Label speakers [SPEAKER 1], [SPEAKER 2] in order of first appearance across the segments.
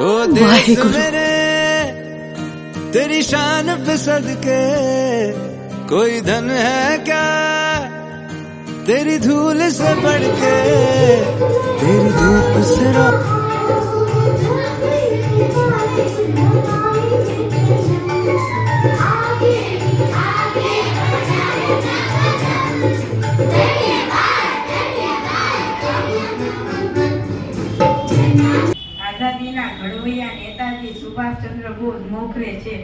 [SPEAKER 1] वाहेगुरु।
[SPEAKER 2] तेरी शान पे सदके कोई धन है क्या तेरी धूल से बढ़ के तेरी धूप से रो
[SPEAKER 3] આઝાદીના ઘડવૈયા નેતાજી સુભાષચંદ્ર બોઝ મોખરે છે.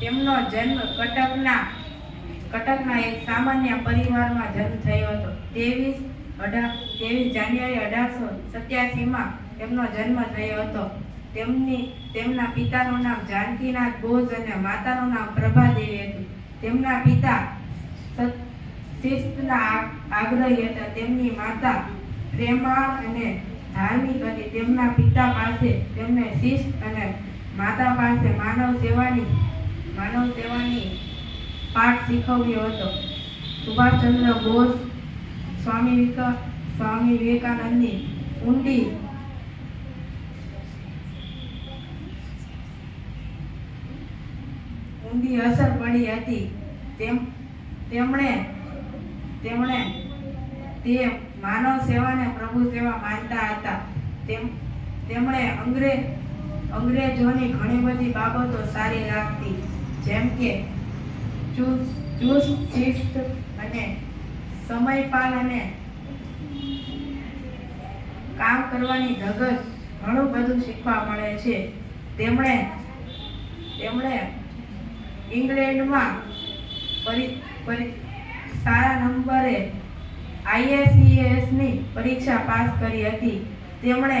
[SPEAKER 3] તેમનો જન્મ કટકના કટકના એક સામાન્ય પરિવારમાં જન્મ થયો હતો. ત્રેવીસ અઢાર ત્રેવીસ જાન્યુઆરી અઢારસો સત્યાસીમાં તેમનો જન્મ થયો હતો. તેમની, તેમના પિતાનું નામ જાનકીનાથ બોઝ અને માતાનું નામ પ્રભાદેવી હતું. તેમના પિતા શિસ્તના આગ્રહી હતા. તેમની માતા પ્રેમા અને ધાર્મિક અને તેમના પિતા પાસે, તેમને શિસ્ત અને માતા પાસે માનવ સેવાની માનવ સેવાની પાઠ શીખવ્યો હતો. સુભાષચંદ્ર બોઝ, સ્વામી વિવેકા સ્વામી વિવેકાનંદની ઊંડી ઊંડી અસર પડી હતી. તેમ, તેમણે તેમણે તે માનવ સેવાને પ્રભુ સેવા માનતા હતા. તેમ, તેમણે અંગ્રેજ અંગ્રેજોની ઘણી બધી બાબતો સારી લાગતી જેમ કે ચુસ્ત, શિસ્ત અને સમયપાલ અને કામ કરવાની ધગજ ઘણું બધું શીખવા મળે છે. તેમણે તેમણે ઇંગ્લેન્ડમાં પરી, સારા નંબરે આઈએસસીએસની પરીક્ષા પાસ કરી હતી. તેમણે